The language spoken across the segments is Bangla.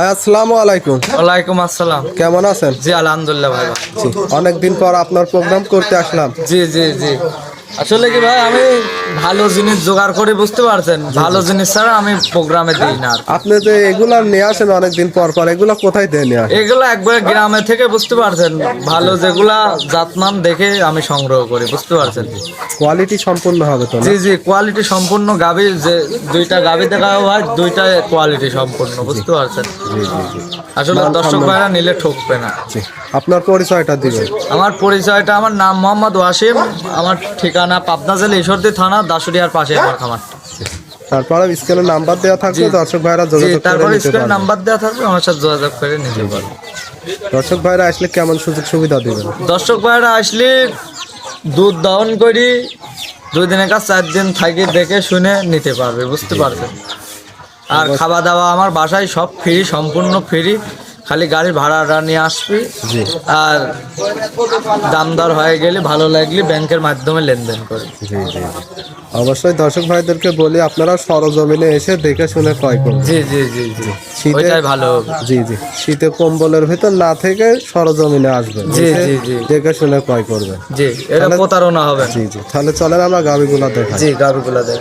আসসালামু আলাইকুম। ওয়ালাইকুম আসসালাম। কেমন আছেন? জি আলহামদুলিল্লাহ ভাই অনেকদিন পর আপনার প্রোগ্রাম করতে আসলাম। জি জি জি। আসলে কি ভাই আমি ভালো জিনিস জোগাড় করে বুঝতে পারছেন। ভালো জিনিস ছাড়া আমি প্রোগ্রামে দিই না আপনি যে এগুলা নিয়ে আসেন অনেকদিন পর পর এগুলা কোথায় দিয়ে নিয়ে আসেন? এগুলো একবার গ্রামে থেকে বুঝতে পারছেন ভালো যেগুলা জাতমান দেখে আমি সংগ্রহ করি বুঝতে পারছেন। কোয়ালিটি সম্পূর্ণ হবে তো না? জি জি কোয়ালিটি সম্পূর্ণ গাভি যে দুইটা গাভি দেখা হয় দুইটা কোয়ালিটি সম্পূর্ণ বুঝতে পারছেন? আসলে দর্শক ভাইরা নিলে ঠকবে না। জি। আপনার পরিচয়টা দিবেন। আমার পরিচয়টা আমার নাম মোহাম্মদ ওয়াসিম আমার ঠিকানা পাবনা জেলা ঈশ্বরদী থানা দাসুরিয়ার পাশে আমার খামারটা তারপরে স্কেলের নাম্বার দেওয়া থাকবে দর্শক ভাইরা যোগাযোগ তারপরে পারবে। নাম্বার দেওয়া থাকবে আমার সাথে যোগাযোগ করে নিতে পারবে। দর্শক ভাইরা আসলে কেমন সুযোগ সুবিধা দিবেন? দর্শক ভাইরা আসলে দুধ দহন করি দুই দিনের কাজ চার দিন থাকি দেখে শুনে নিতে পারবে বুঝতে পারছেন আর খাওয়া দাওয়া আমার বাসায় সব ফ্রি সম্পূর্ণ ফ্রি। খালি গাড়ির ভাড়াটা নিয়ে আসবি জি। আর দাম দর হয়ে গেলে ভালো লাগলে ব্যাংকের মাধ্যমে লেনদেন করে। জি জি। অবশ্যই দর্শক ভাইদেরকে বলি আপনারা সরজমিনে এসে দেখে শুনে ক্রয় করুন। জি জি জি জি। শীতে- ওইটাই ভালো। হবে জি জি। শীতে কম্বলের ভিতর না থেকে সরজমিনে আসবেন। জি, এসে জি, জি। দেখে শুনে ক্রয় করবেন। জি এটা প্রতারণা হবে না। জি জি। তাহলে চলেন আমরা গাভিগুলো দেখাই। জি গাড়িগুলো দেখ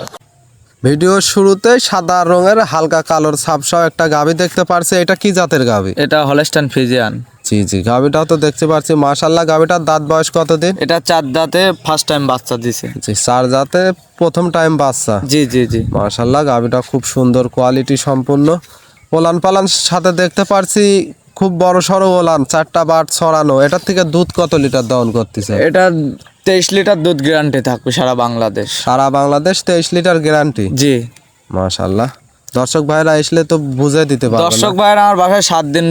ভিডিওর শুরুতে সাদা রঙের হালকা কালোর ছাপসাও একটা গাভি দেখতে পারছি। এটা কি জাতের গাভি এটা হলেস্টান ফিজিয়ান। জি জি গাভিটাও তো দেখতে পাচ্ছি মাশাল্লাহ গাভিটার দাঁত বয়স কতদিন? এটা চার দাঁতে ফার্স্ট টাইম বাচ্চা দিছে। জি চার জাতে প্রথম টাইম বাচ্চা। জি জি জি। মাশাল্লাহ গাভিটা খুব সুন্দর কোয়ালিটি সম্পূর্ণ। ওলান পালান সাথে দেখতে পারছি খুব বড় সড়ো ওলান চারটা বাট ছড়ানো। এটার থেকে দুধ কত লিটার দহন করতেছে? এটা তেইশ লিটার দুধ গ্যারান্টি থাকবে সারা বাংলাদেশ। সারা বাংলাদেশ তেইশ লিটার গ্যারান্টি জি। মাশাল্লাহ। দর্শক ভাইরা আসলে তো বুঝে দিতে পারবে দর্শক। ভাইরা আমার বাসায় সাত দিন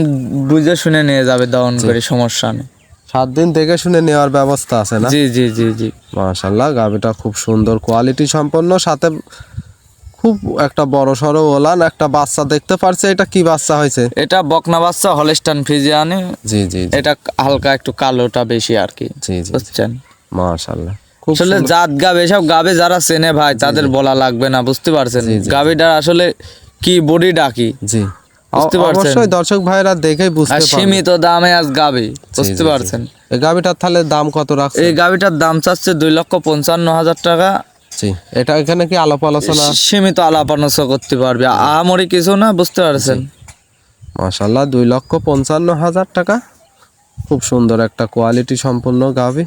বুঝে শুনে নিয়ে যাবে দহন করে সমস্যা নেই। সাত দিন দেখে শুনে নেওয়ার ব্যবস্থা আছে না? জি জি জি জি। মাশাল্লাহ গাভিটা খুব সুন্দর কোয়ালিটি সম্পন্ন সাথে খুব একটা বড় সড়ো ওলান একটা বাচ্চা দেখতে পারছে এটা কি বাচ্চা হয়েছে? এটা বকনা বাচ্চা হলেস্টান ফিজিয়ানে জি জি এটা হালকা একটু কালোটা বেশি আর কি জি জি বুঝছেন? মাশাল্লাহ খুব আসলে জাত গাবে এসব গাবে যারা চেনে ভাই তাদের বলা লাগবে না বুঝতে পারছেন। গাবিটা আসলে কি বডি ডাকি জি। বুঝতে পারছেন? অবশ্যই দর্শক ভাইরা দেখেই বুঝতে পারবে। সীমিত দামে আজ গাবে বুঝতে। পারছেন? এই গাভিটার তাহলে দাম কত রাখছে এই গাবিটার দাম চাচ্ছে দুই লক্ষ পঞ্চান্ন হাজার টাকা জি এটা এখানে কি আলাপ আলোচনা? সীমিত আলাপ আলোচনা করতে পারবে। আহামরি কিছু না বুঝতে পারছেন? মাশাল্লাহ দুই লক্ষ পঞ্চান্ন হাজার টাকা। খুব সুন্দর একটা কোয়ালিটি সম্পূর্ণ গাভি।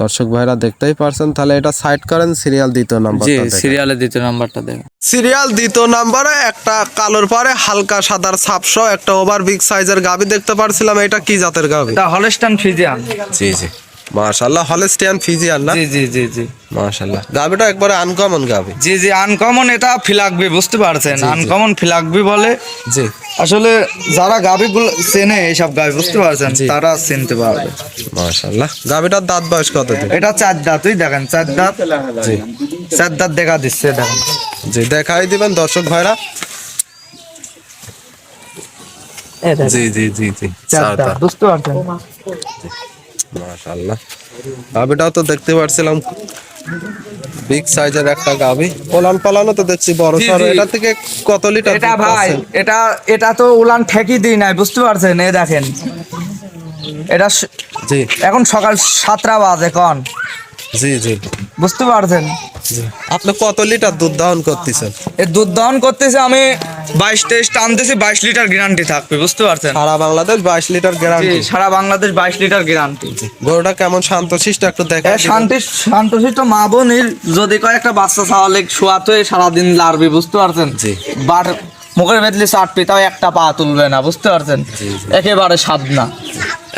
দর্শক ভাইরা দেখতেই পারছেন তাহলে এটা সাইড করেন সিরিয়াল দ্বিতীয় নাম্বার জি সিরিয়ালে দ্বিতীয় নাম্বারটা দেখো সিরিয়াল দ্বিতীয় নাম্বারে একটা কালোর পরে হালকা সাদার ছাপসহ একটা ওভার বিগ সাইজের গাভি দেখতে পারছিলাম। এটা কি জাতের গাভি? এটা হলেস্টান ফিজিয়ান জি জি। মাশাল্লাহ হলেস্টিয়ান ফিজিয়ান না? জি জি জি জি। মাশাল্লাহ গাভিটা একবারে আনকমন গাভি জি জি আনকমন এটা ফিলাকবি বুঝতে পারছেন? আনকমন ফিলাকবি বলে জি। আসলে যারা গাভি গুলো চেনে এইসব গাভি বুঝতে পারছেন? তারা চিনতে পারবে। মাশাল্লাহ গাভিটার দাঁত বয়স কতদিন এটা চার দাঁতই দেখেন চার দাঁত। জি। চার দাঁত দেখা দিচ্ছে দেখেন। জি দেখাই দিবেন দর্শক ভাইরা। জি জি জি জি। চার দাঁত। বুঝতে পারছেন? গাভিটাও তো দেখতে পারছিলাম। বিগ সাইজের একটা গাভি। পোলান পালানো তো দেখছি বড় জি, এটা থেকে কত লিটার এটা ভাই এটা এটা তো উলান ঠেকি দিই নাই বুঝতে পারছেন? এ দেখেন। এটা জি। এখন সকাল সাতটা বাজে কন। জি জি। বুঝতে পারছেন? আপনি কত লিটার দুধ দহন করতেছেন? এ দুধ দহন করতেছে আমি বাইশ তেইশ টানতেছি বাইশ লিটার গ্যারান্টি থাকবে বুঝতে পারছেন? সারা বাংলাদেশ বাইশ লিটার গ্যারান্টি সারা বাংলাদেশ বাইশ লিটার গ্যারান্টি গরুটা কেমন শান্তশিষ্ট একটু দেখা শান্তি শান্তশিষ্ট মা বোনের যদি কয় একটা বাচ্চা ছাওয়ালে শোয়াতে সারাদিন লাড়বি বুঝতে পারছেন? জি। বাট মুখের ভেতলে চাটপি তাও একটা পা তুলবে না বুঝতে পারছেন? একেবারে স্বাদ না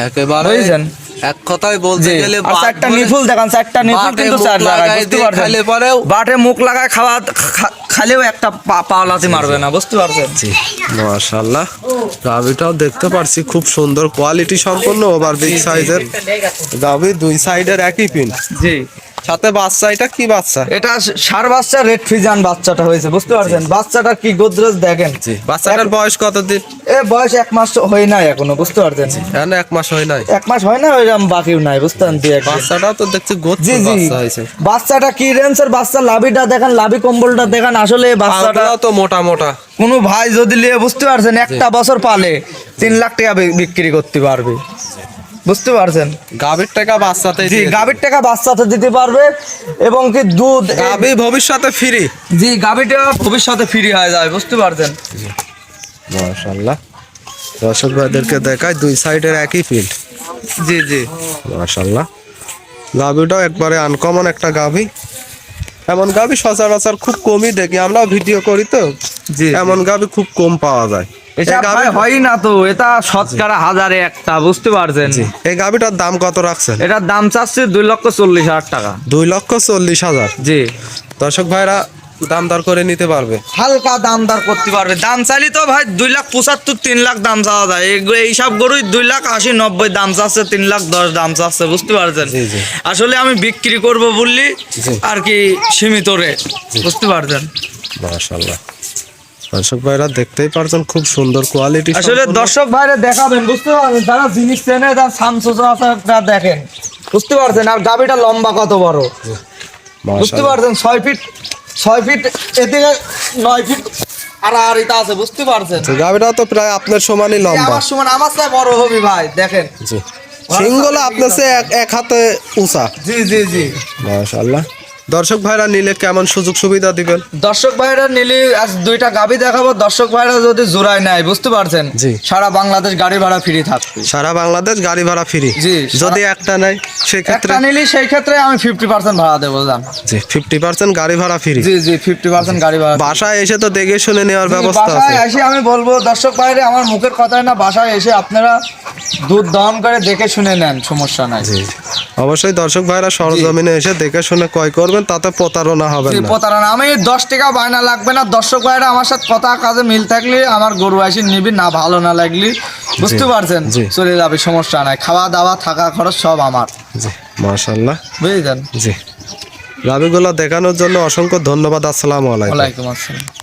একেবারে বুঝছেন? এক কথায় বলতে গেলে চারটা নিফুল দেখান চারটা নিফুল বাটে কিন্তু চার বুঝতে পারছেন। পরেও বাটে মুখ লাগায় খাওয়া খালেও একটা পা পাওলাতে মারবে না বুঝতে পারছেন? জি। মাশাআল্লাহ। গাভিটাও দেখতে পারছি খুব সুন্দর কোয়ালিটি সম্পন্ন ওভার বিগ সাইজের। গাভি দুই সাইডের একই পিন। জি। সাথে বাচ্চা এটা কি বাচ্চা? এটা সার বাচ্চা রেড ফিজান বাচ্চাটা হয়েছে বুঝতে পারছেন? বাচ্চাটা কি গোদরেজ দেখেন? বাচ্চাটার বয়স কত দিন এ বয়স এক মাস হয় নাই এখনও বুঝতে পারছেন? এখন এক মাস হয় নাই। এক মাস হয় না ওইরকম বাকিও নাই বুঝতে দুই বাচ্চাটা তো দেখছি গোদ জি জি। বাচ্চা হয়েছে। বাচ্চাটা কি রেঞ্জের বাচ্চা? লাভিটা দেখেন লাভি কম্বলটা দেখেন আসলে বাচ্চাটা তো মোটা মোটা। কোনো ভাই যদি নিয়ে বুঝতে পারছেন একটা বছর পালে তিন লাখ টাকা বিক্রি করতে পারবে। বুঝতে পারছেন? গাভীর টাকা বাচ্চাতে জি গাভীর টাকা বাচ্চাতে দিতে পারবে এবং কি দুধ গাভী ভবিষ্যতে ফ্রি। জি গাভীটা ভবিষ্যতে ফ্রি হয়ে যাবে বুঝতে পারছেন? মাশাআল্লাহ। দর্শক ভাইদেরকে দেখায় দুই সাইডের একই ফিল্ড জি জি। মাশাআল্লাহ। গাভীটাও একবারে আনকমন একটা গাভী। এমন গাভী সচরাচর খুব কমই দেখি আমরা ভিডিও করি তো। জি। এমন গাভী খুব কম পাওয়া যায়। এটা ভাই হয় না তো এটা শতকরা হাজারে একটা বুঝতে পারছেন? এই দাম কত রাখছেন? এটার দাম চাচ্ছে দুই লক্ষ চল্লিশ হাজার টাকা। দুই লক্ষ চল্লিশ হাজার? জি। দর্শক ভাইরা দাম দর করে নিতে পারবে। হালকা দাম দর করতে পারবে। দাম চাইলে তো ভাই দুই লাখ পঁচাত্তর তিন লাখ দাম চাওয়া যায়। এইসব গরুই দুই লাখ আশি নব্বই দাম চাচ্ছে তিন লাখ দশ দাম চাচ্ছে বুঝতে পারছেন। আসলে আমি বিক্রি করব বললি আর কি সীমিত রে বুঝতে পারছেন? দর্শক ভাইরা দেখতেই পারছেন খুব সুন্দর কোয়ালিটি আসলে দর্শক ভাইরে দেখাবেন বুঝতে পারছেন যারা জিনিস চেনে তার সামসুজা দেখেন। বুঝতে পারছেন আর গাবিটা লম্বা কত বড়। বুঝতে পারছেন ছয় ফিট ছয় ফিট এদিকে নয় ফিট আর আর এটা আছে বুঝতে পারছেন? গাভীটা তো প্রায় আপনার সমানই লম্বা। আমার সমান আমার চেয়ে বড় হবি ভাই দেখেন। জি। সিংগুলো আপনার চেয়ে এক এক হাতে উঁচা। জি জি জি। মাশাআল্লাহ। দর্শক ভাইরা নিলে কেমন সুযোগ সুবিধা দিবেন? দর্শক ভাইরা নিলে আজ দুইটা গাবি দেখাবো। দর্শক ভাইরা যদি জোড়ায় নেয় বুঝতে পারছেন? জি। সারা বাংলাদেশ গাড়ি ভাড়া ফ্রি থাকবে। সারা বাংলাদেশ গাড়ি ভাড়া ফ্রি জি, যদি একটা নেয় সেক্ষেত্রে একটা নিলে সেই ক্ষেত্রে আমি ফিফটি পার্সেন্ট ভাড়া দেবো জান। জি ফিফটি পার্সেন্ট গাড়ি ভাড়া ফ্রি জি জি ফিফটি পার্সেন্ট গাড়ি ভাড়া বাসায় এসে তো দেখে শুনে নেওয়ার ব্যবস্থা আছে। বাসায় এসে আমি বলব দর্শক ভাইরে আমার মুখের কথায় না বাসায় এসে আপনারা দুধ দহন করে দেখে শুনে নেন সমস্যা নাই। জি জি। অবশ্যই দর্শক ভাইরা সরজমিনে এসে দেখে শুনে ক্রয় করবেন তাতে প্রতারণা হবে না। প্রতারণা। আমি দশ টাকা বায়না লাগবে না। দর্শক ভাইরা আমার সাথে কথা কাজে মিল থাকলে আমার গরু আসি নিবি না ভালো না লাগলি বুঝতে পারছেন। চলে যাবে সমস্যা নাই। খাওয়া দাওয়া থাকা খরচ সব আমার। জি মাশাআল্লাহ। বুঝলেন জি। গাভিগুলো দেখানোর জন্য অসংখ্য ধন্যবাদ। আসসালামু আলাইকুম। ওয়ালাইকুম আসসালাম।